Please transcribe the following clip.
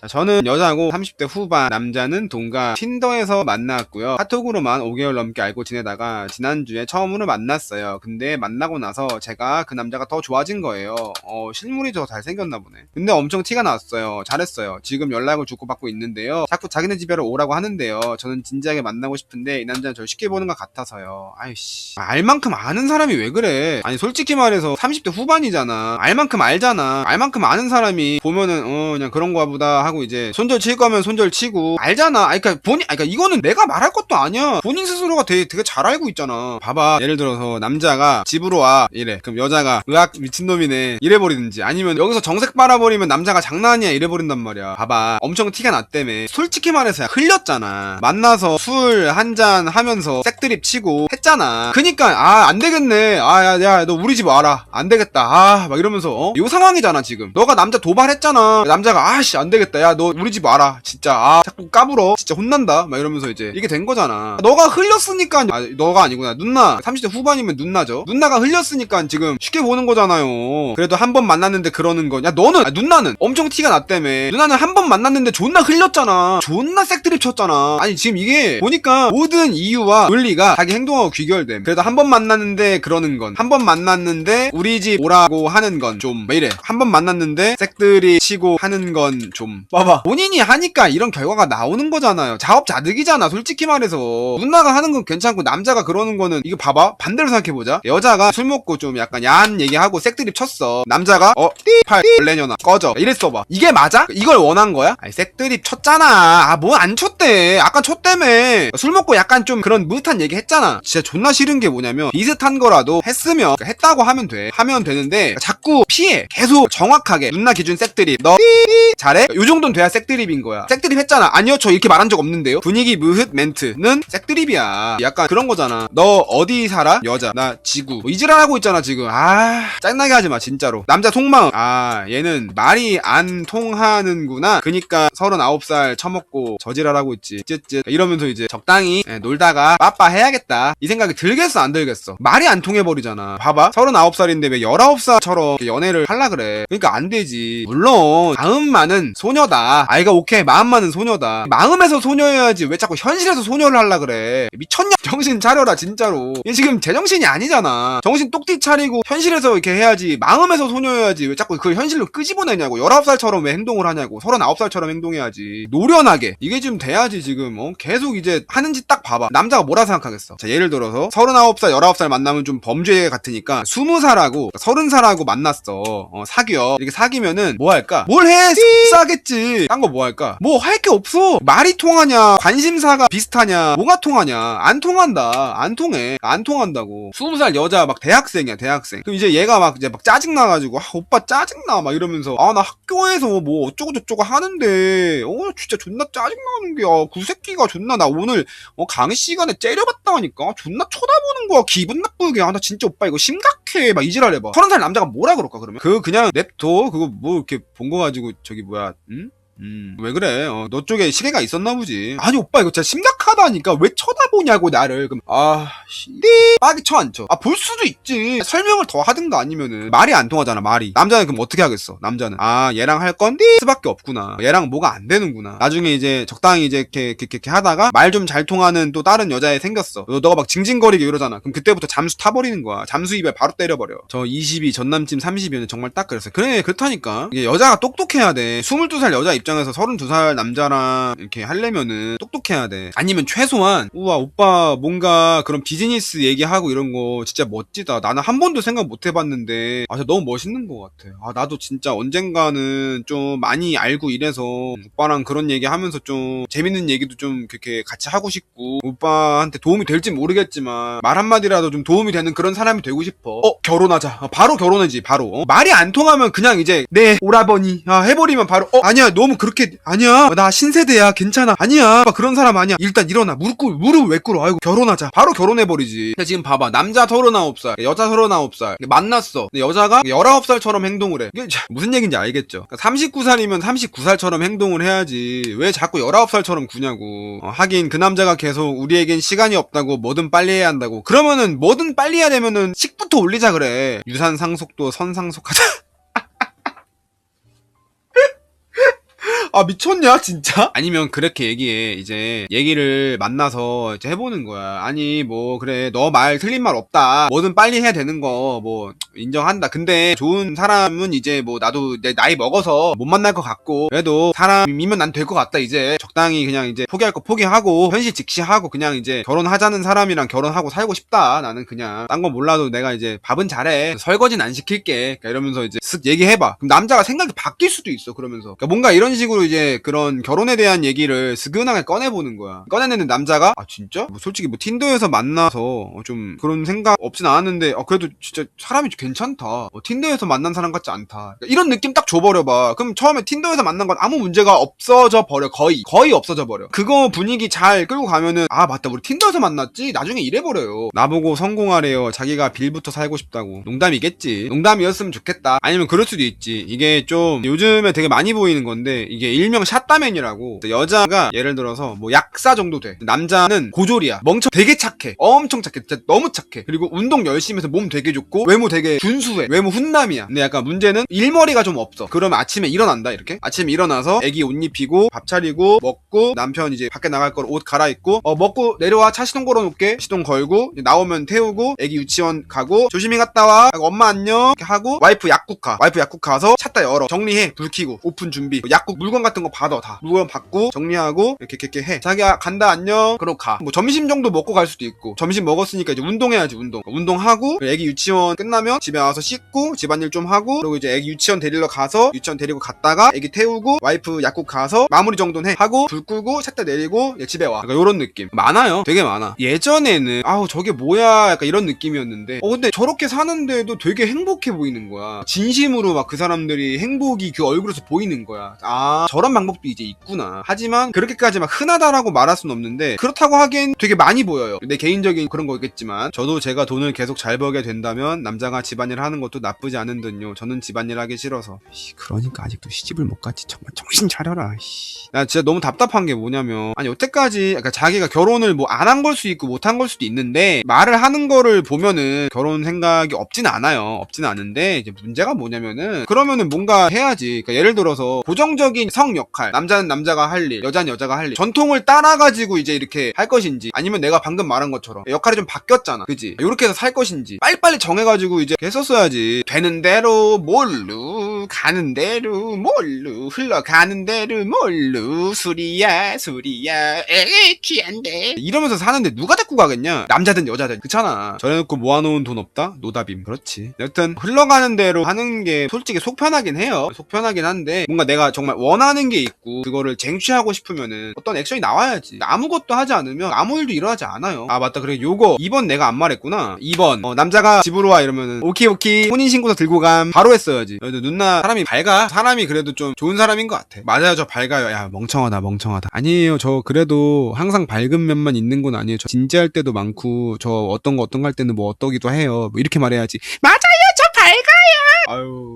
자, 저는 여자고 30대 후반, 남자는 동갑 틴더에서 만났고요. 카톡으로만 5개월 넘게 알고 지내다가 지난주에 처음으로 만났어요. 근데 만나고 나서 제가 그 남자가 더 좋아진 거예요. 어, 실물이 더 잘생겼나 보네. 근데 엄청 티가 났어요. 잘했어요. 지금 연락을 주고받고 있는데요. 자꾸 자기네 집에로 오라고 하는데요. 저는 진지하게 만나고 싶은데 이 남자는 저를 쉽게 보는 것 같아서요. 아이씨. 알만큼 아는 사람이 왜 그래? 아니 솔직히 말해서 30대 후반이잖아. 알만큼 알잖아. 알만큼 아는 사람이 보면은 어 그냥 그런 거보다 하고 이제 손절 칠 거면 손절 치고 알잖아. 아니 그러니까 본인 아니 그러니까 이거는 내가 말할 것도 아니야. 본인 스스로가 되게 되게 잘 알고 있잖아. 봐봐. 예를 들어서 남자가 집으로 와 이래. 그럼 여자가 으악 미친놈이네 이래 버리든지 아니면 여기서 정색 빨아버리면 남자가 장난이야 이래 버린단 말이야. 봐봐. 엄청 티가 났다며. 솔직히 말해서 야, 흘렸잖아. 만나서 술 한 잔 하면서 색드립 치고 했잖아. 그니까 아 안 되겠네. 아야야 너 우리 집 와라. 안 되겠다. 아 막 이러면서 어? 요 상황이잖아 지금. 너가 남자 도발했잖아. 남자가 아씨 안 되겠다. 야 너 우리 집 와라. 진짜 아 자꾸 까불어. 진짜 혼난다. 막 이러면서 이제 이게 된 거잖아. 너가 흘렸으니까 아 너가 아니구나. 누나 30대 후반이면 누나죠. 누나가 흘렸으니까 지금 쉽게 보는 거잖아요. 그래도 한 번 만났는데 그러는 거. 야 너는 아, 누나는 엄청 티가 났다며. 누나는 한 번 만났는데 존나 흘렸잖아. 존나 색드립 쳤잖아. 아니 지금 이게 보니까 모든 이유와 논리가 자기 행동하고 귀결됨. 그래도 한 번 만났는데 그러는 건. 한 번 만났는데 우리 집 오라고 하는 건 좀 왜 이래. 한 번 만났는데 색들이 치고 하는 건 좀 봐봐. 본인이 하니까 이런 결과가 나오는 거잖아요. 자업자득이잖아. 솔직히 말해서. 누나가 하는 건 괜찮고 남자가 그러는 거는 이거 봐봐. 반대로 생각해보자. 여자가 술 먹고 좀 약간 야한 얘기하고 색드립 쳤어. 남자가 어? 띠팔 레년아 꺼져. 이랬어 봐. 이게 맞아? 이걸 원한 거야? 아니 색드립 쳤잖아. 아뭐안 쳤대. 아까 쳤다며. 술 먹고 약간 좀 그런 무릇한 얘기 했잖아. 진짜 존나 싫은 게 뭐냐면 비슷한 거라도 했으면 그러니까 했다고 하면 돼. 하면 되는데 자꾸 피해. 계속 정확하게 누나 기준 색드립. 너띠 잘해? 요정 도는 돼야 색드립인 거야. 색드립 했잖아. 아니요 저 이렇게 말한 적 없는데요. 분위기 무흐 멘트는 색드립이야. 약간 그런 거잖아. 너 어디 살아? 여자. 나 지구. 뭐 이지랄 하고 있잖아 지금. 아 짱나게 하지 마 진짜로. 남자 속마음. 아 얘는 말이 안 통하는구나. 그니까 39살 처먹고 저지랄하고 있지. 쯧쯧. 이러면서 이제 적당히 예, 놀다가 빠빠 해야겠다. 이 생각이 들겠어 안 들겠어. 말이 안 통해 버리잖아. 봐봐. 39살인데 왜 19살처럼 연애를 할라 그래. 그러니까 안 되지. 물론 마음만은 소녀 다. 아이가 오케이. 마음만은 소녀다. 마음에서 소녀여야지 왜 자꾸 현실에서 소녀를 할라 그래. 미쳤냐? 정신 차려라 진짜로. 얘 지금 제정신이 아니잖아. 정신 똑띠 차리고 현실에서 이렇게 해야지. 마음에서 소녀여야지. 왜 자꾸 그걸 현실로 끄집어내냐고. 19살처럼 왜 행동을 하냐고. 39살처럼 행동해야지. 노련하게. 이게 좀 돼야지 지금. 어? 계속 이제 하는 짓딱 봐봐. 남자가 뭐라 생각하겠어. 자 예를 들어서 39살, 19살 만나면 좀 범죄 같으니까 20살하고 30살하고 만났어. 어, 사귀어. 이렇게 사귀면은 뭐 할까? 뭘 해? 싸겠지. 딴 거 뭐 할까? 뭐 할 게 없어. 말이 통하냐? 관심사가 비슷하냐? 뭐가 통하냐? 안 통한다. 안 통해. 안 통한다고. 20살 여자 막 대학생이야, 대학생. 그럼 이제 얘가 막 이제 막 짜증나가지고, 아, 오빠 짜증나. 막 이러면서, 아, 나 학교에서 뭐 어쩌고저쩌고 하는데, 어, 진짜 존나 짜증나는 게, 야, 그 새끼가 존나 나 오늘, 어, 강의 시간에 째려봤다 하니까, 존나 쳐다보는 거야. 기분 나쁘게. 아, 나 진짜 오빠 이거 심각 해. 막 이지랄 해봐. 30살 남자가 뭐라 그럴까, 그러면? 그, 그냥 냅둬. 그거 뭐 이렇게 본 거 가지고, 저기 뭐야, 응? 음, 왜 그래? 어, 너 쪽에 시계가 있었나 보지. 아니, 오빠, 이거 진짜 심각 하다니까. 왜 쳐다보냐고, 나를. 그럼, 아, 씨. 띠! 빡이 쳐, 안 쳐? 아, 볼 수도 있지. 설명을 더 하든가 아니면은. 말이 안 통하잖아, 말이. 남자는 그럼 어떻게 하겠어, 남자는. 아, 얘랑 할 건, 띠! 수밖에 없구나. 얘랑 뭐가 안 되는구나. 나중에 이제 적당히 이제 이렇게, 이렇게, 이렇게 하다가 말 좀 잘 통하는 또 다른 여자애 생겼어. 너, 너가 막 징징거리게 이러잖아. 그럼 그때부터 잠수 타버리는 거야. 잠수 입에 바로 때려버려. 저 22, 전남친 30이면 정말 딱 그랬어. 그래, 그렇다니까. 이게 여자가 똑똑해야 돼. 22살 여자 입장에서 32살 남자랑 이렇게 하려면은 똑똑해야 돼. 아니면 최소한, 우와, 오빠 뭔가 그런 비즈니스 얘기하고 이런 거 진짜 멋지다. 나는 한 번도 생각 못 해봤는데, 아, 진짜 너무 멋있는 것 같아. 아, 나도 진짜 언젠가는 좀 많이 알고 이래서 오빠랑 그런 얘기 하면서 좀 재밌는 얘기도 좀 그렇게 같이 하고 싶고, 오빠한테 도움이 될지 모르겠지만, 말 한마디라도 좀 도움이 되는 그런 사람이 되고 싶어. 어, 결혼하자. 어, 바로 결혼하지, 바로. 어? 말이 안 통하면 그냥 이제, 네, 오라버니. 아, 해버리면 바로, 어, 아니야, 너무 그렇게, 아니야. 어, 나 신세대야, 괜찮아. 아니야. 오빠 그런 사람 아니야. 일단 일어나. 무릎 꿇, 무릎 왜 꿇어? 아이고, 결혼하자. 바로 결혼해버리지. 근데 지금 봐봐. 남자 39살, 여자 39살. 만났어. 근데 여자가 19살처럼 행동을 해. 이게 참 무슨 얘기인지 알겠죠? 39살이면 39살처럼 행동을 해야지. 왜 자꾸 19살처럼 구냐고. 어, 하긴 그 남자가 계속 우리에겐 시간이 없다고 뭐든 빨리 해야 한다고. 그러면은 뭐든 빨리 해야 되면은 식부터 올리자 그래. 유산 상속도 선상속하자. 아 미쳤냐 진짜? 아니면 그렇게 얘기해. 이제 얘기를 만나서 이제 해보는 거야. 아니 뭐 그래 너 말 틀린 말 없다. 뭐든 빨리 해야 되는 거 뭐 인정한다. 근데 좋은 사람은 이제 뭐 나도 내 나이 먹어서 못 만날 것 같고 그래도 사람이면 난 될 것 같다. 이제 적당히 그냥 이제 포기할 거 포기하고 현실 직시하고 그냥 이제 결혼하자는 사람이랑 결혼하고 살고 싶다. 나는 그냥 딴 건 몰라도 내가 이제 밥은 잘해. 설거지는 안 시킬게. 그러니까 이러면서 이제 쓱 얘기해봐. 그럼 남자가 생각이 바뀔 수도 있어. 그러면서 그러니까 뭔가 이런 식으로 이제 그런 결혼에 대한 얘기를 스근하게 꺼내보는 거야. 꺼내는 남자가 아 진짜? 뭐 솔직히 뭐 틴더에서 만나서 어, 좀 그런 생각 없진 않았는데 어, 그래도 진짜 사람이 괜찮다. 어, 틴더에서 만난 사람 같지 않다. 그러니까 이런 느낌 딱 줘버려봐. 그럼 처음에 틴더에서 만난 건 아무 문제가 없어져 버려. 거의 거의 없어져 버려. 그거 분위기 잘 끌고 가면은 아 맞다 우리 틴더에서 만났지. 나중에 이래 버려요. 나보고 성공하래요. 자기가 빌부터 살고 싶다고. 농담이겠지. 농담이었으면 좋겠다. 아니면 그럴 수도 있지. 이게 좀 요즘에 되게 많이 보이는 건데 이게 일명 샷다맨이라고 여자가 예를 들어서 뭐 약사 정도 돼. 남자는 고졸이야. 멍청 되게 착해. 엄청 착해. 진짜 너무 착해. 그리고 운동 열심히 해서 몸 되게 좋고 외모 되게 준수해. 외모 훈남이야. 근데 약간 문제는 일머리가 좀 없어. 그러면 아침에 일어난다 이렇게. 아침에 일어나서 애기 옷 입히고 밥 차리고 먹고 남편 이제 밖에 나갈 걸 옷 갈아입고 어 먹고 내려와 차 시동 걸어놓게 시동 걸고 나오면 태우고 애기 유치원 가고 조심히 갔다 와 엄마 안녕 이렇게 하고 와이프 약국 가 와이프 약국 가서 찼다 열어 정리해 불 켜고 오픈 준비 약국 물건 같은 거 받아 다. 물건 받고 정리하고 이렇게 이렇게 해. 자기야 간다 안녕. 그러고 가뭐 점심 정도 먹고 갈 수도 있고. 점심 먹었으니까 이제 운동해야지 운동. 운동하고 애기 유치원 끝나면 집에 와서 씻고 집안일 좀 하고 그리고 이제 애기 유치원 데리러 가서 유치원 데리고 갔다가 애기 태우고 와이프 약국 가서 마무리 정도는 해. 하고 불 끄고 샷다 내리고 집에 와. 약간 요런 느낌. 많아요. 되게 많아. 예전에는 아우 저게 뭐야? 약간 이런 느낌이었는데. 어 근데 저렇게 사는데도 되게 행복해 보이는 거야. 진심으로 막 그 사람들이 행복이 그 얼굴에서 보이는 거야. 아 저런 방법도 이제 있구나. 하지만 그렇게까지 막 흔하다라고 말할 순 없는데 그렇다고 하기엔 되게 많이 보여요. 내 개인적인 그런 거겠지만 저도 제가 돈을 계속 잘 벌게 된다면 남자가 집안일 하는 것도 나쁘지 않은 듯요. 저는 집안일 하기 싫어서. 씨, 그러니까 아직도 시집을 못 갔지. 정말 정신 차려라. 씨. 나 진짜 너무 답답한 게 뭐냐면 아니 여태까지 그러니까 자기가 결혼을 뭐 안 한 걸수 있고 못 한 걸 수도 있는데 말을 하는 거를 보면은 결혼 생각이 없진 않아요. 없진 않은데 이제 문제가 뭐냐면은 그러면은 뭔가 해야지. 그러니까 예를 들어서 고정적인 성 역할 남자는 남자가 할 일 여자는 여자가 할 일 전통을 따라가지고 이제 이렇게 할 것인지 아니면 내가 방금 말한 것처럼 역할이 좀 바뀌었잖아. 그지? 이렇게 해서 살 것인지 빨리빨리 정해가지고 이제 했었어야지. 되는 대로 뭘로 가는 대로 뭘로 흘러가는 대로 뭘로 술이야 술이야 에이 취한데. 이러면서 사는데 누가 데리고 가겠냐? 남자든 여자든. 그렇잖아. 저래놓고 모아놓은 돈 없다? 노답임. 그렇지. 여튼 흘러가는 대로 하는 게 솔직히 속 편하긴 해요. 속 편하긴 한데 뭔가 내가 정말 원하는 게 있고 그거를 쟁취하고 싶으면은 어떤 액션이 나와야지. 아무것도 하지 않으면 아무 일도 일어나지 않아요. 아 맞다. 그래. 요거. 2번 내가 안 말했구나. 2번. 어, 남자가 집으로 와 이러면은 오케이 오케이. 혼인신고서 들고 감. 바로 했어야지. 그래도 누나 사람이 밝아. 사람이 그래도 좀 좋은 사람인 것 같아. 맞아요. 저 밝아요. 야 멍청하다 멍청하다. 아니에요. 저 그래도 항상 밝은 면만 있는 건 아니에요. 저 진지할 때도 많고 저 어떤 거 어떤 거 할 때는 뭐 어떠기도 해요. 뭐 이렇게 말해야지. 맞아요. 저 밝아요. 아유